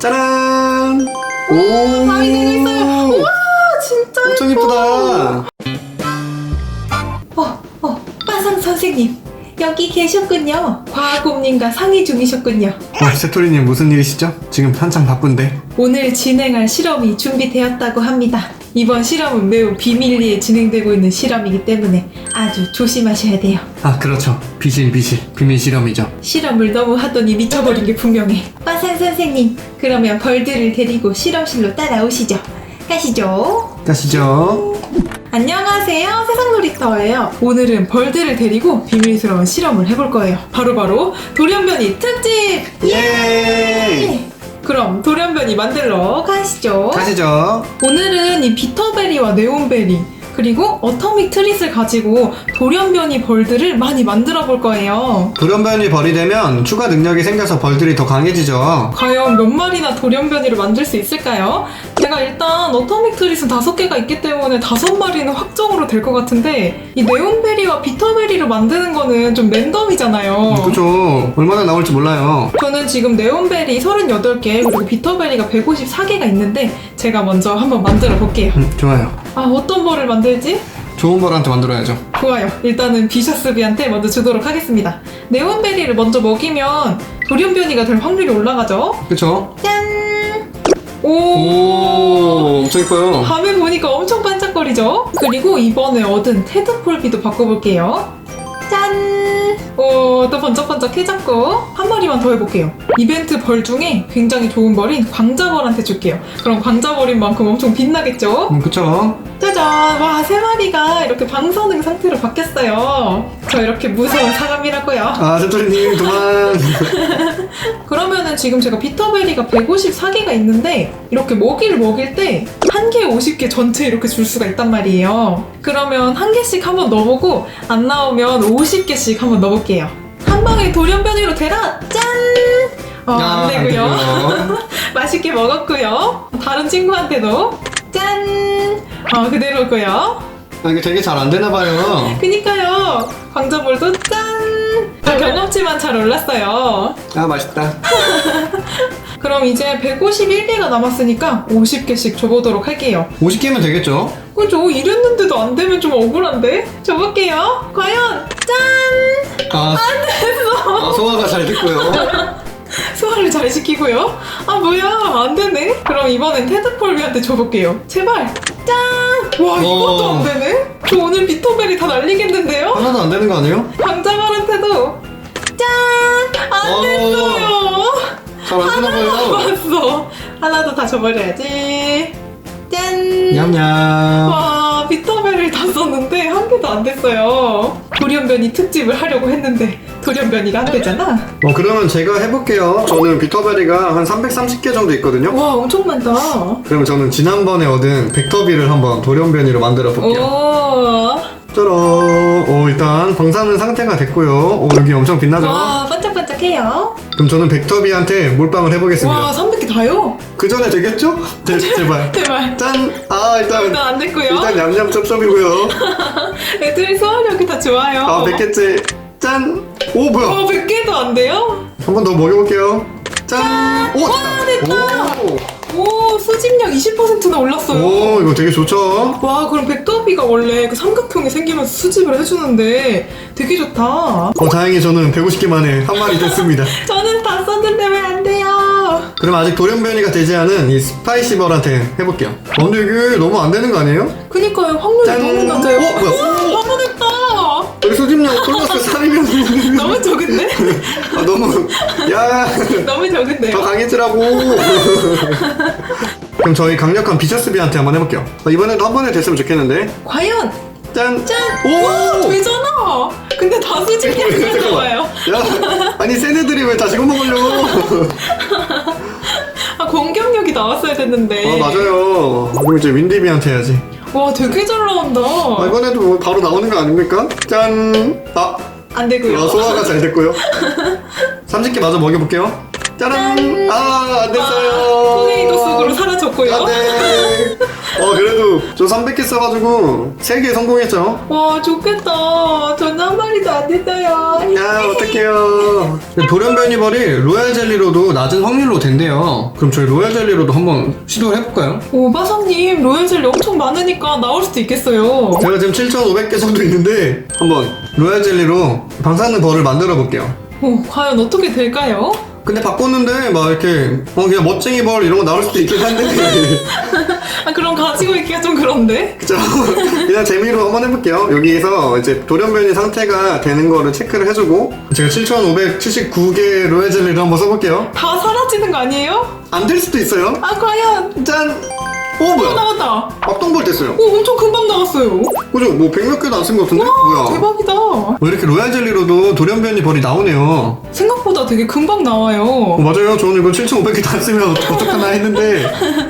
짜란! 오! 마음에 들고 있어요. 우와, 진짜 엄청 예뻐. 이쁘다. 어, 어, 빠상 선생님. 여기 계셨군요. 과학고민과 상의 중이셨군요. 어, 세토리님 무슨 일이시죠? 지금 한창 바쁜데. 오늘 진행할 실험이 준비되었다고 합니다. 이번 실험은 매우 비밀리에 진행되고 있는 실험이기 때문에 아주 조심하셔야 돼요. 아, 그렇죠. 비실, 비실. 비밀 실험이죠. 실험을 너무 하더니 미쳐버린 게 분명해. 빠상 선생님, 그러면 벌들을 데리고 실험실로 따라오시죠. 가시죠. 가시죠. 안녕하세요. 세상 놀이터예요. 오늘은 벌들을 데리고 비밀스러운 실험을 해볼 거예요. 바로바로 돌연변이 특집! 예! 그럼 돌연변이 만들러 가시죠. 가시죠. 오늘은 이 비터베리와 네온베리 그리고 어터믹 트릿을 가지고 돌연변이 벌들을 많이 만들어 볼 거예요. 돌연변이 벌이 되면 추가 능력이 생겨서 벌들이 더 강해지죠. 과연 몇 마리나 돌연변이를 만들 수 있을까요? 제가 일단 어터믹 트릿은 다섯 개가 있기 때문에 다섯 마리는 확정으로 될 것 같은데 이 네온베리와 비터베리로 만드는 거는 좀 랜덤이잖아요. 그죠. 얼마나 나올지 몰라요. 저는 지금 네온베리 38개 그리고 비터베리가 154개가 있는데 제가 먼저 한번 만들어 볼게요. 음, 좋아요. 아 어떤 벌을 만들지? 좋은 벌한테 만들어야죠. 좋아요. 일단은 비셔스비한테 먼저 주도록 하겠습니다. 네온베리를 먼저 먹이면 돌연변이가 될 확률이 올라가죠. 그쵸? 짠! 오! 오, 엄청 이뻐요. 밤에 보니까 엄청 반짝거리죠? 그리고 이번에 얻은 테드 폴비도 바꿔볼게요. 짠! 오, 또 번쩍번쩍 해졌고 한 마리만 더 해볼게요. 이벤트 벌 중에 굉장히 좋은 벌인 광자벌한테 줄게요. 그럼 광자벌인 만큼 엄청 빛나겠죠? 음, 그쵸? 짜잔! 와, 세 마리가 이렇게 방사능 상태로 바뀌었어요. 저 이렇게 무서운 사람이라고요. 아, 세토리님, 그만. 그러면은 지금 제가 비터베리가 154개가 있는데 이렇게 먹이를 먹일 때 한 개에 50개 전체 이렇게 줄 수가 있단 말이에요. 그러면 한 개씩 한번 넣어보고 안 나오면 50개씩 한번 넣어볼게요. 한 방에 돌연변이로 되라! 짠! 어, 야, 안 되고요. 되고요. 맛있게 먹었고요. 다른 친구한테도 짠! 어, 그대로고요. 아, 이게 되게 잘 안 되나 봐요. 그니까요. 광자볼도 짠! 아, 경험치만 잘 올랐어요. 아, 맛있다. 그럼 이제 151개가 남았으니까 50개씩 줘보도록 할게요. 50개면 되겠죠? 그죠? 이랬는데도 안 되면 좀 억울한데? 줘볼게요. 과연 짠! 아, 아, 소화가 잘 됐고요. 소화를 잘 시키고요. 아 뭐야 안 되네. 그럼 이번엔 테드폴비한테 줘볼게요. 제발 짠! 와 이것도 어. 안 되네. 저 오늘 비터벨이 다 날리겠는데요? 하나도 안 되는 거 아니에요? 강자말한테도 짠! 안 어. 됐어요. 잘안 되나 봐요. 맞어. 하나도 다 줘버려야지. 짠! 냠냠. 와, 비터벨을 다 썼는데 한 개도 안 됐어요. 돌연변이 특집을 하려고 했는데 돌연변이가 안 되잖아. 어, 그러면 제가 해볼게요. 저는 비터베리가 한 330개 정도 있거든요. 와, 엄청 많다. 그러면 저는 지난번에 얻은 벡터비를 한번 돌연변이로 만들어 볼게요. 오, 짜란. 오, 일단 방사능 상태가 됐고요. 오, 여기 엄청 빛나죠? 와, 반짝반짝해요. 그럼 저는 벡터비한테 몰빵을 해보겠습니다. 와, 300개 다요? 그 전에 되겠죠? 제, 제발. 제발. 짠! 아, 일단. 일단 안 됐고요. 일단 냠냠 쩝쩝이고요. 애들이 소화력이 다 좋아요. 아, 100개째. 짠! 오, 뭐야? 와, 100개도 안 돼요? 한 번 더 먹여볼게요. 짠! 오, 와, 됐다. 오, 수집량 20%나 올랐어요. 오, 오, 이거 되게 좋죠? 와, 그럼 백더비가 원래 그 삼각형이 생기면서 수집을 해주는데 되게 좋다. 어, 다행히 저는 150개 만에 한 마리 됐습니다. 저는 다 썼는데 왜 안 돼요? 그럼 아직 돌연변이가 되지 않은 이 스파이시벌한테 해볼게요. 어, 근데 이게 너무 안 되는 거 아니에요? 그니까요, 확률이 짠. 너무 낮아요. 어, 뭐야? 우리 수집량 플러스 3이면 너무 적은데? 아, 너무 야, 너무 더 적은데요? 강해지라고. 그럼 저희 강력한 비셔스비한테 한번 해볼게요. 어, 이번에도 한 번에 됐으면 좋겠는데. 과연 짠. 짠! 오! 와, 되잖아. 근데 다 수집량이 나와요. 야, 아니 센 애들이 왜 다시 먹으려? 아, 공격력이 나왔어야 됐는데. 아 맞아요. 그럼 이제 윈디비한테 해야지. 와, 되게 잘 나온다. 아, 이번에도 뭐 바로 나오는 거 아닙니까? 짠. 아, 안 되고요. 아, 소화가 잘 됐고요. 30개 마저 먹여볼게요. 짜란. 아, 안 됐어요. 토네이도 속으로 사라졌고요. 안 돼. 어 그래도 저 300개 써가지고 3개 성공했죠 와 좋겠다. 저는 한 마리도 안 됐어요. 야 어떡해요 돌연변이 벌이 로얄 젤리로도 낮은 확률로 된대요 그럼 저희 로얄 젤리로도 한번 시도를 해볼까요? 오 마성님 로얄젤리 엄청 많으니까 나올 수도 있겠어요. 제가 지금 7,500개 정도 있는데 한번 로얄 젤리로 방사능 벌을 만들어 볼게요 오 과연 어떻게 될까요? 근데 바꿨는데 막 이렇게 어 그냥 멋쟁이 벌 이런 거 나올 수도 있긴 한데 아 그럼 가지고 있기가 좀 그런데. 그죠? 그냥 재미로 한번 해볼게요. 여기에서 이제 돌연변이 상태가 되는 거를 체크를 해주고 제가 7,579개 로얄 젤리를 한번 써볼게요. 다 사라지는 거 아니에요? 안 될 수도 있어요. 아 과연 짠! 오오 뭐야? 나왔다. 악동벌 됐어요. 오 엄청 금방 나왔어요. 그죠? 뭐 백몇 개도 안 쓴 것 같은데? 뭐야? 대박이다. 뭐 이렇게 로얄 젤리로도 돌연변이 벌이 나오네요. 생각보다 되게 금방 나와요. 어, 맞아요. 저는 이거 7,500개 다 쓰면 어떡하나 했는데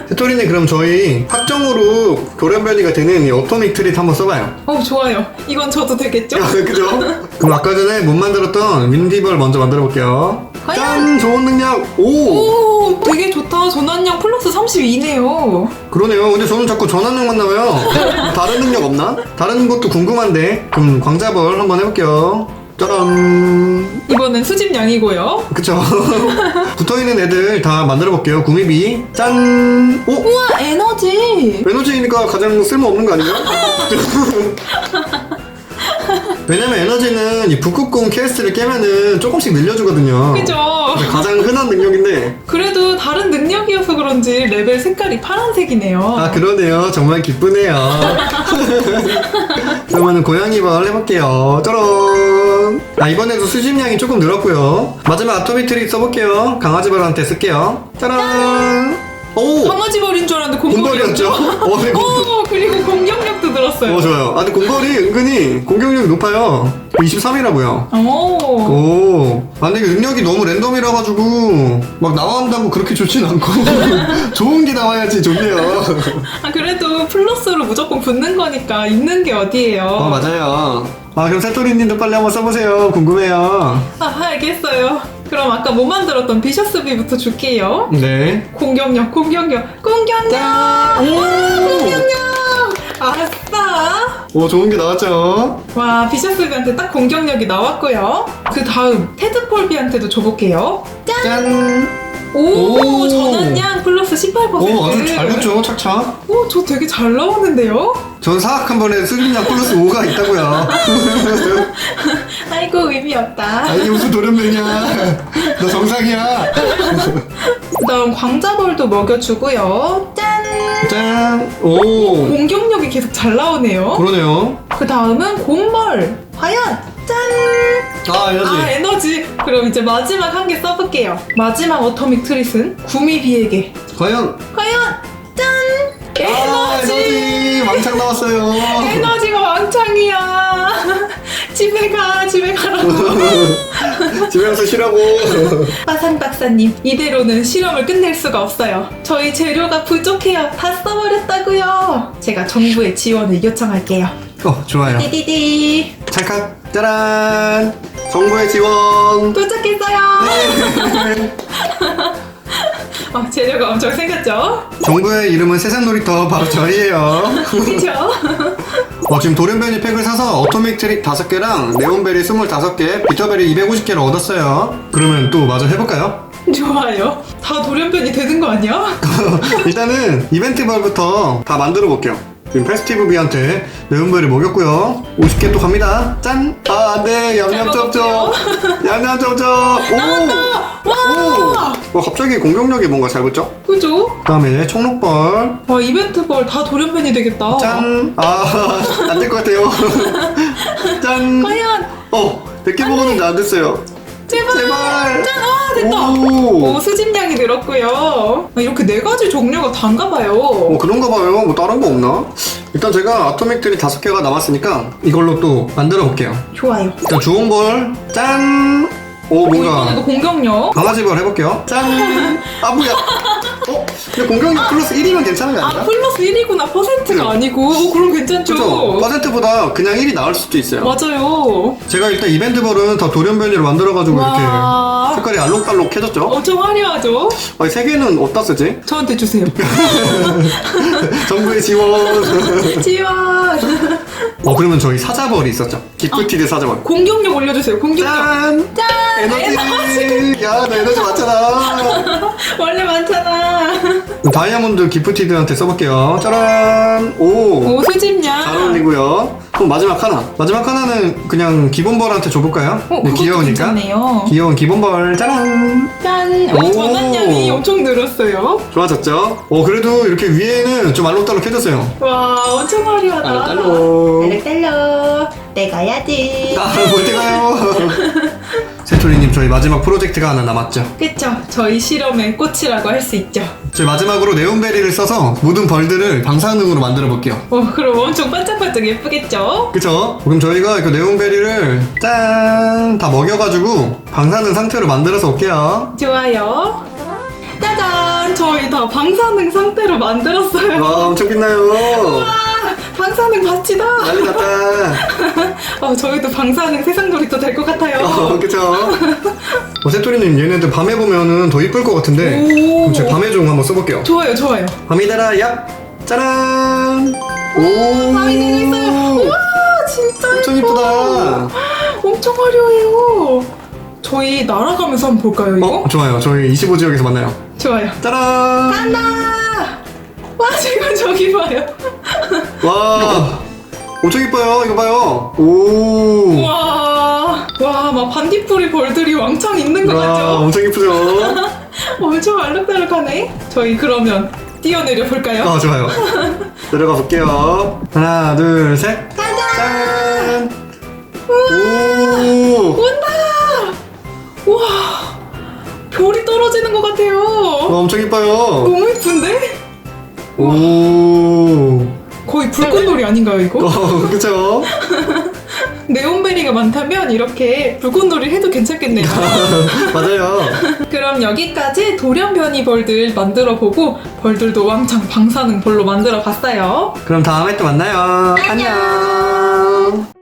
세토리님 그럼 저희 확정으로 돌연변이가 되는 이 어토믹 트릿 한번 써봐요. 어 좋아요. 이건 저도 되겠죠? 아, 그죠? 그럼 아까 전에 못 만들었던 윈디벌 먼저 만들어 볼게요. 과연? 짠! 좋은 능력! 오! 오 되게 좋다. 전환량 플러스 32네요. 그러네요. 근데 저는 자꾸 전환력만 나와요. 다른 능력 없나? 다른 것도 궁금한데. 그럼 광자벌 한번 해볼게요. 짜란! 이번엔 수집량이고요. 그쵸? 붙어있는 애들 다 만들어 볼게요. 구미비. 짠! 오! 우와 에너지. 에너지니까 가장 쓸모없는 거 아닌가? 왜냐면 에너지는 이 북극곰 퀘스트를 깨면은 조금씩 늘려주거든요. 그죠? 가장 흔한 능력인데. 그래도 다른 능력이어서 그런지 레벨 색깔이 파란색이네요. 아 그러네요. 정말 기쁘네요. 그러면은 고양이벌 해볼게요. 짜란. 아 이번에도 수집량이 조금 늘었고요. 마지막 아토미트리 써볼게요. 강아지벌한테 쓸게요. 짜란 오 강아지 벌인 줄 알았는데 공벌이었죠? 공벌이었죠? 어, 네, 공... 오 그리고 공격력도 늘었어요. 어 좋아요 아 근데 공벌이 은근히 공격력이 높아요 23이라고요 오. 오, 아, 근데 이게 능력이 너무 랜덤이라 가지고 막 나온다고 그렇게 좋진 않고 좋은 게 나와야지 좋네요. 아 그래도 플러스로 무조건 붙는 거니까 있는 게 어디예요? 어 맞아요. 아 그럼 새토리님도 빨리 한번 써보세요. 궁금해요. 아 알겠어요. 그럼 아까 못 만들었던 비셔스비부터 줄게요. 네. 공격력, 공격력, 공격력. 와, 공격력. 아싸. 오 좋은 게 나왔죠. 와 비셔스비한테 딱 공격력이 나왔고요. 그 다음 테드폴비한테도 줘볼게요. 짠. 짠. 오, 오. 전환량 플러스 18%. 오 아주 잘 붙죠 착착. 오, 저 되게 잘 나오는데요? 전 사악 한 번에 수준량 플러스 5가 있다고요. 아이고 의미 없다. 아 이게 무슨 도련변이야. 너 정상이야. 그다음 광자벌도 먹여주고요. 짠. 짠. 오. 공격력이 계속 잘 나오네요. 그러네요. 그 다음은 곰벌. 과연 짠. 아 에너지. 아 에너지. 그럼 이제 마지막 한 개 써볼게요. 마지막 어토믹 트릿은 구미비에게. 과연. 과연 짠. 아 에너지. 에너지 왕창 나왔어요. 에너지가 왕창이야. 집에 가, 집에 가라고. 집에 가서 쉬라고. 빠상 박사님, 이대로는 실험을 끝낼 수가 없어요. 저희 재료가 부족해요. 다 써버렸다고요. 제가 정부의 지원을 요청할게요. 어, 좋아요. 띠디디. 찰칵, 짜란! 정부의 지원! 도착했어요. 어, 재료가 엄청 생겼죠? 정부의 이름은 세상 놀이터 바로 저희예요. 그죠? 어, 지금 돌연변이 팩을 사서 어토믹 트릭 5개랑 네온베리 25개, 비터베리 250개를 얻었어요. 그러면 또 마저 해볼까요? 좋아요. 다 돌연변이 되는 거 아니야? 일단은 이벤트 벌부터 다 만들어 볼게요. 지금 페스티브 비한테 네온베리 먹였고요. 50개 또 갑니다. 짠! 아, 안 돼. 얌얌쩝쩝. 얌얌쩝쩝. 오! 오! 와, 갑자기 공격력이 뭔가 잘 붙죠? 그죠? 그 다음에 청록벌. 와, 이벤트 벌다 돌연변이 되겠다. 짠! 아, 안 될 것 같아요. 짠! 과연, 어, 100개 먹었는데 안 됐어요. 제발. 제발! 짠! 아, 됐다. 오! 오, 수집량이 늘었고요. 아, 이렇게 네 가지 종류가 단가 봐요. 어, 그런가 봐요. 뭐 다른 거 없나? 일단 제가 아토믹들이 다섯 개가 남았으니까 이걸로 또 만들어 볼게요. 좋아요. 일단 주홍벌, 짠! 오, 오, 뭔가 이번에도 공격력. 강아지 벌 해볼게요. 짠! 아, 뭐야! 어? 근데 공격력 플러스 1이면 괜찮은 거아 아닌가? 플러스 1이구나 퍼센트가 그죠? 아니고 어, 그럼 괜찮죠 그죠? 퍼센트보다 그냥 1이 나을 수도 있어요. 맞아요 제가 일단 이벤트볼은 다 돌연변이로 만들어가지고 이렇게 와 색깔이 알록달록해졌죠? 엄청 화려하죠 아니, 세 개는 어디다 쓰지? 저한테 주세요 정부의 지원. 지원 어, 그러면 저희 사자벌이 있었죠? 기프티드 사자벌. 공격력 올려주세요 공격력 짠! 짠 에너지! 야, 너 에너지 많잖아. 원래 많잖아 다이아몬드 기프티드한테 써볼게요. 짜란! 오! 오 수집량 잘 어울리고요. 그럼 마지막 하나. 마지막 하나는 그냥 기본벌한테 줘볼까요? 어, 네, 그것도 귀여우니까. 괜찮네요. 귀여운 기본벌. 짜란! 짠! 오. 오, 전환량이 엄청 늘었어요. 좋아졌죠? 어, 그래도 이렇게 위에는 좀 알록달록해졌어요. 와, 엄청 화려하다. 알록달록. 알록달록. 내 가 야지. 아, 뭘 가요? 세토리님, 저희 마지막 프로젝트가 하나 남았죠. 그쵸. 저희 실험의 꽃이라고 할 수 있죠. 저희 마지막으로 네온베리를 써서 모든 벌들을 방사능으로 만들어 볼게요. 어, 그럼 엄청 반짝반짝 예쁘겠죠? 그쵸? 그럼 저희가 그 네온베리를 짠! 다 먹여가지고 방사능 상태로 만들어서 올게요. 좋아요. 짜잔! 저희 다 방사능 상태로 만들었어요. 와, 엄청 빛나요. 와, 방사능 바치다. 난리 났다. 어, 저희도 방사능 세상 놀이도 될것 같아요. 어, 그쵸? 어, 세토리님, 얘네들 밤에 보면은 더 이쁠 것 같은데. 오. 그럼 제가 밤에 좀 한번 써볼게요. 좋아요, 좋아요. 밤이 되라, 얍! 짜란! 오! 밤이 되고 있어요. 와, 진짜 엄청 예뻐. 이쁘다. 엄청 화려해요. 저희 날아가면서 한번 볼까요, 이거? 어, 좋아요. 저희 25지역에서 만나요. 좋아요. 짜란! 간다! 와, 지금 저기 봐요. 와! 엄청 이뻐요. 이거 봐요. 오! 와, 와, 막 반딧불이 벌들이 왕창 있는 것 와, 같죠? 엄청 이쁘죠? 엄청 알록달록하네. 저희 그러면 뛰어내려 볼까요? 어, 좋아요. 내려가 볼게요. 하나, 둘, 셋. 짠! 오! 온다! 와, 별이 떨어지는 것 같아요. 와, 엄청 이뻐요. 너무 예쁜데? 오! 거의 불꽃놀이 아닌가요, 이거? 어, 그쵸? 네온베리가 많다면 이렇게 불꽃놀이 해도 괜찮겠네요. 맞아요. 그럼 여기까지 돌연변이 벌들 만들어 보고 벌들도 왕창 방사능 벌로 만들어 봤어요. 그럼 다음에 또 만나요. 안녕.